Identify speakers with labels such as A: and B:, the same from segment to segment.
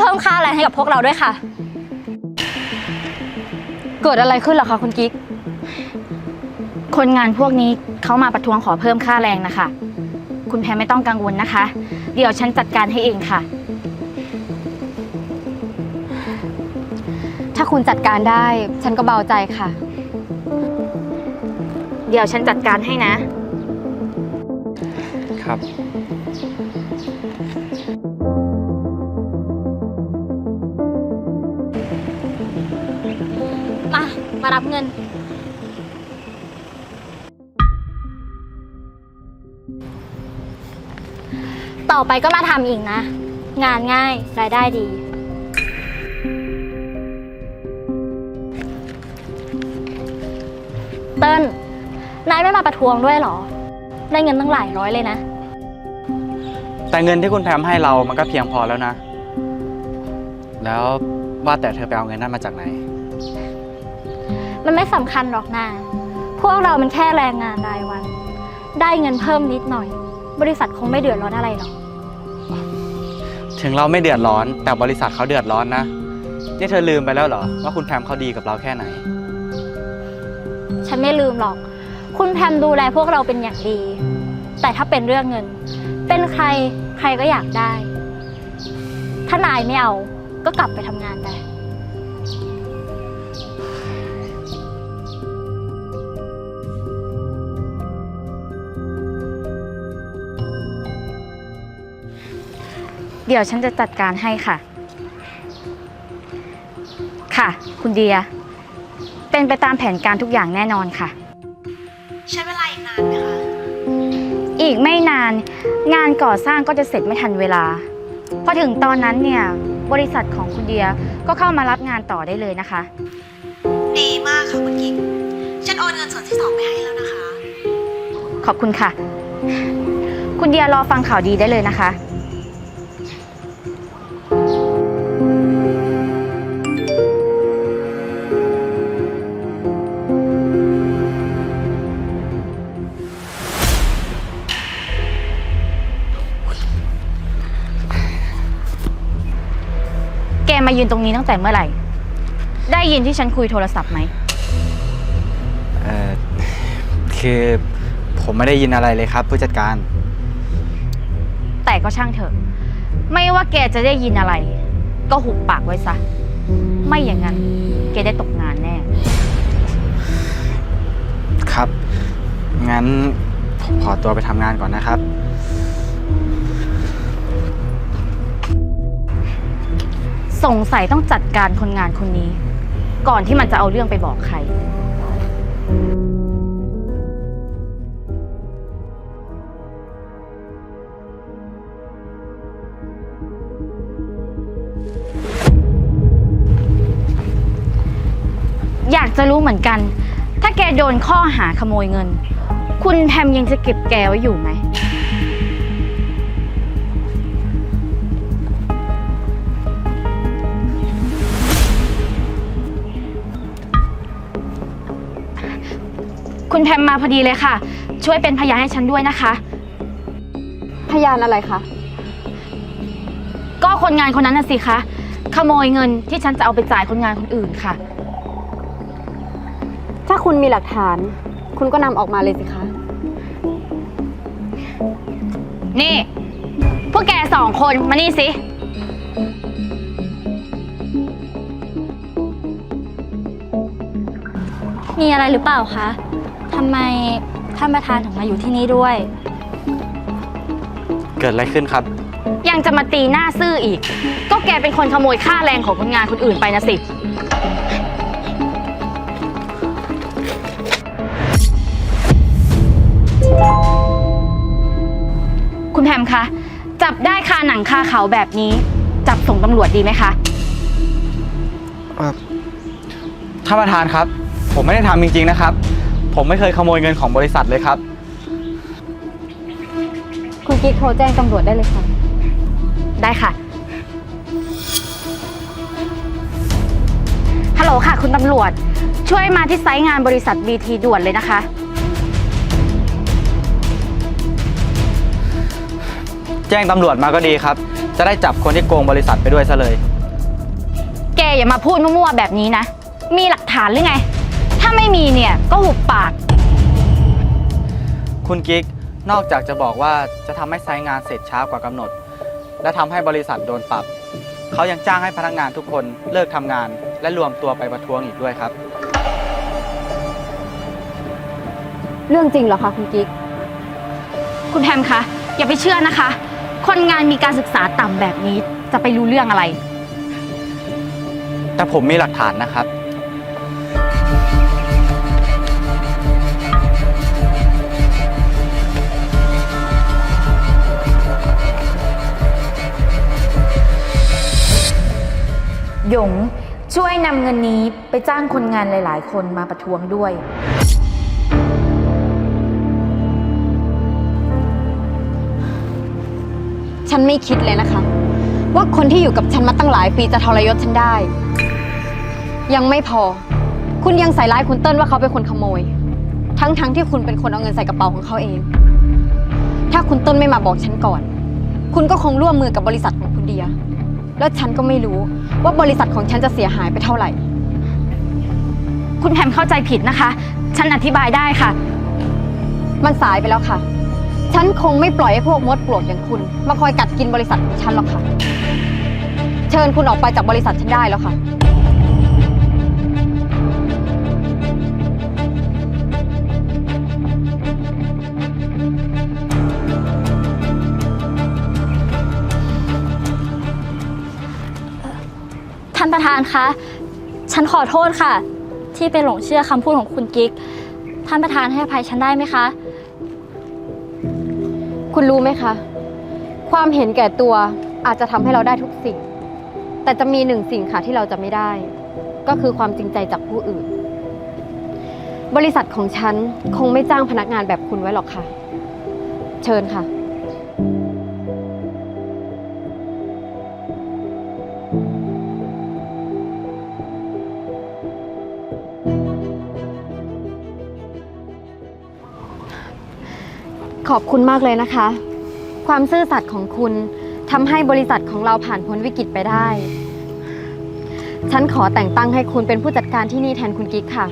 A: เพิ่มค่าแรงให้กับพวกเราด้วยค่ะ
B: เกิดอะไรขึ้นเหรอคะคุณกิ๊ก คนงานพวกนี้เขามาประท้วงขอเพิ่มค่าแรงนะคะ คุณแพรไม่ต้องกังวลนะคะ เดี๋ยวฉันจัดการให้เองค่ะ
A: ถ้าคุณจัดการได้ฉันก็เบาใจค่ะ
B: เดี๋ยวฉันจัดการให้นะ
C: ครับ
A: รับเงิน ต่อไปก็มาทำอีกนะ งานง่ายรายได้ดี เติ้ลนายไม่มาประท้วงด้วยเหรอ ได้เงินตั้งหลายร้อยเลยนะ
C: แต่เงินที่คุณแพมให้เรามันก็เพียงพอแล้วนะ แล้วว่าแต่เธอไปเอาเงินนั้นมาจากไหน
A: มันไม่สำคัญหรอกนะพวกเรามันแค่แรงงานรายวัน ได้เงินเพิ่มนิดหน่อย บริษัทคงไม่เดือดร้อนอะไรหรอก
C: ถึงเราไม่เดือดร้อน แต่บริษัทเขาเดือดร้อนนะนี่เธอลืมไปแล้วเหรอ ว่าคุณแพมเขาดีกับเราแค่ไหน
A: ฉันไม่ลืมหรอก คุณแพมดูแลพวกเราเป็นอย่างดี แต่ถ้าเป็นเรื่องเงิน เป็นใครใครก็อยากได้ ถ้านายไม่เอาก็กลับไปทำงานไป
B: เดี๋ยวฉันจะจัดการให้ค่ะ ค่ะ คุณเดีย เป็นไปตามแผนการทุกอย่างแน่นอนค่ะ
D: ใช้เวลาอีกนานไหมคะ
B: อีกไม่นานงานก่อสร้างก็จะเสร็จไม่ทันเวลา พอถึงตอนนั้นเนี่ย บริษัทของคุณเดียก็เข้ามารับงานต่อได้เลยนะคะ
D: ดีมากค่ะคุณกิ๊กฉันโอนเงินส่วนที่สองไปให้แล้วนะคะ
B: ขอบคุณค่ะ คุณเดียรอฟังข่าวดีได้เลยนะคะ มายืนตรงนี้ตั้งแต่เมื่อไหร่ ได้ยินที่ฉันคุยโทรศัพท์ไหม
C: เอ่อ คือผมไม่ได้ยินอะไรเลยครับ ผู้จัดการ
B: แต่ก็ช่างเถอะ ไม่ว่าแกจะได้ยินอะไร ก็หุบปากไว้ซะ ไม่อย่างนั้น แกได้ตกงานแน่
C: ครับ งั้นผมขอตัวไปทำงานก่อนนะครับ
B: สงสัยต้องจัดการคนงานคนนี้ ก่อนที่มันจะเอาเรื่องไปบอกใคร อยากจะรู้เหมือนกัน ถ้าแกโดนข้อหาขโมยเงิน คุณแพมยังจะเก็บแกไว้อยู่ไหม คุณแพมมาพอดีเลยค่ะ ช่วยเป็นพยานให้ฉันด้วยนะคะ
E: พยานอะไรคะ
B: ก็คนงานคนนั้นน่ะสิคะ ขโมยเงินที่ฉันจะเอาไปจ่ายคนงานคนอื่นค่ะ
E: ถ้าคุณมีหลักฐาน คุณก็นำออกมาเลยสิคะ
B: นี่ พวกแกสองคนมานี่สิ
A: มีอะไรหรือเปล่าคะทำไมท่านประธานถึงมาอยู่ที่นี่ด้วย
C: เกิดอะไรขึ้นครับ
B: ยังจะมาตีหน้าซื่ออีก ก็แกเป็นคนขโมยค่าแรงของคนงานคนอื่นไปนะสิ คุณแพมคะ จับได้คาหนังคาเขาแบบนี้ จับส่งตำรวจดีไหมคะ
C: ท่านประธานครับ ผมไม่ได้ทำจริงๆนะครับ ผมไม่เคยขโมยเงินของบริษัทเลยครับ
E: คุณกิ๊กโทรแจ้งตำรวจได้เลยค่ะ
B: ได้ค่ะ ฮัลโหลค่ะ คุณตำรวจ ช่วยมาที่ไซต์งานบริษัท BT ด่วนเลยนะคะ
C: แจ้งตำรวจมาก็ดีครับ จะได้จับคนที่โกงบริษัทไปด้วยซะเลย
B: อย่ามาพูดมั่วๆแบบนี้นะ มีหลักฐานหรือไงถ้าไม่มีเนี่ยก็หุบปาก
C: คุณกิ๊กนอกจากจะบอกว่าจะทำให้ไซต์งานเสร็จช้ากว่ากำหนด และทำให้บริษัทโดนปรับ เขายังจ้างให้พนักงานทุกคนเลิกทำงาน และรวมตัวไปประท้วงอีกด้วยครับ
E: เรื่องจริงเหรอคะคุณกิ๊ก
B: คุณแพมคะ อย่าไปเชื่อนะคะ คนงานมีการศึกษาต่ำแบบนี้จะไปรู้เรื่องอะไร
C: แต่ผมมีหลักฐานนะครับ
F: หยงช่วยนำเงินนี้ไปจ้างคนงานหลาย ๆ คนมาประท้วงด้วย
E: ฉันไม่คิดเลยนะคะ ว่าคนที่อยู่กับฉันมาตั้งหลายปีจะทรยศฉันได้ ยังไม่พอ คุณยังใส่ร้ายคุณเติ้ลว่าเขาเป็นคนขโมย ทั้งๆที่คุณเป็นคนเอาเงินใส่กระเป๋าของเขาเอง ถ้าคุณเติ้ลไม่มาบอกฉันก่อน คุณก็คงร่วมมือกับบริษัทของคุณเดีย แล้วฉันก็ไม่รู้ว่าบริษัทของฉันจะเสียหายไปเท่าไหร่
B: คุณแพมเข้าใจผิดนะคะ ฉันอธิบายได้ค่ะ
E: มันสายไปแล้วค่ะ ฉันคงไม่ปล่อยให้พวกมดปลวกอย่างคุณ มาคอยกัดกินบริษัทของฉันหรอกค่ะ เชิญคุณออกไปจากบริษัทฉันได้แล้วค่ะ
A: ท่านประธานคะ ฉันขอโทษค่ะ ที่ไปหลงเชื่อคำพูดของคุณกิ๊ก ท่านประธานให้อภัยฉันได้ไหมคะ
E: คุณรู้ไหมคะ ความเห็นแก่ตัวอาจจะทำให้เราได้ทุกสิ่ง แต่จะมีหนึ่งสิ่งค่ะที่เราจะไม่ได้ ก็คือความจริงใจจากผู้อื่น บริษัทของฉันคงไม่จ้างพนักงานแบบคุณไว้หรอกค่ะ เชิญค่ะ ขอบคุณมากเลยนะคะ ความซื่อสัตย์ของคุณทำให้บริษัทของเราผ่านพ้นวิกฤตไปได้ ฉันขอแต่งตั้งให้คุณเป็นผู้จัดการที่นี่แทนคุณกิ๊กค่ะ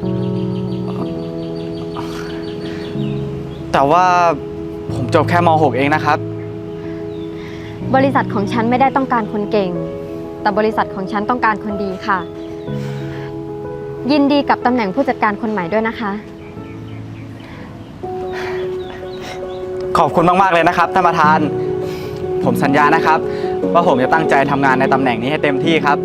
C: แต่ว่าผมจบแค่ม .6 เองนะครับ
E: บริษัทของฉันไม่ได้ต้องการคนเก่ง แต่บริษัทของฉันต้องการคนดีค่ะ ยินดีกับตำแหน่งผู้จัดการคนใหม่ด้วยนะคะ
C: ขอบคุณมากๆเลยนะครับท่านประธาน ผมสัญญานะครับ ว่าผมจะตั้งใจทำงานในตำแหน่งนี้ให้เต็มที่ครับ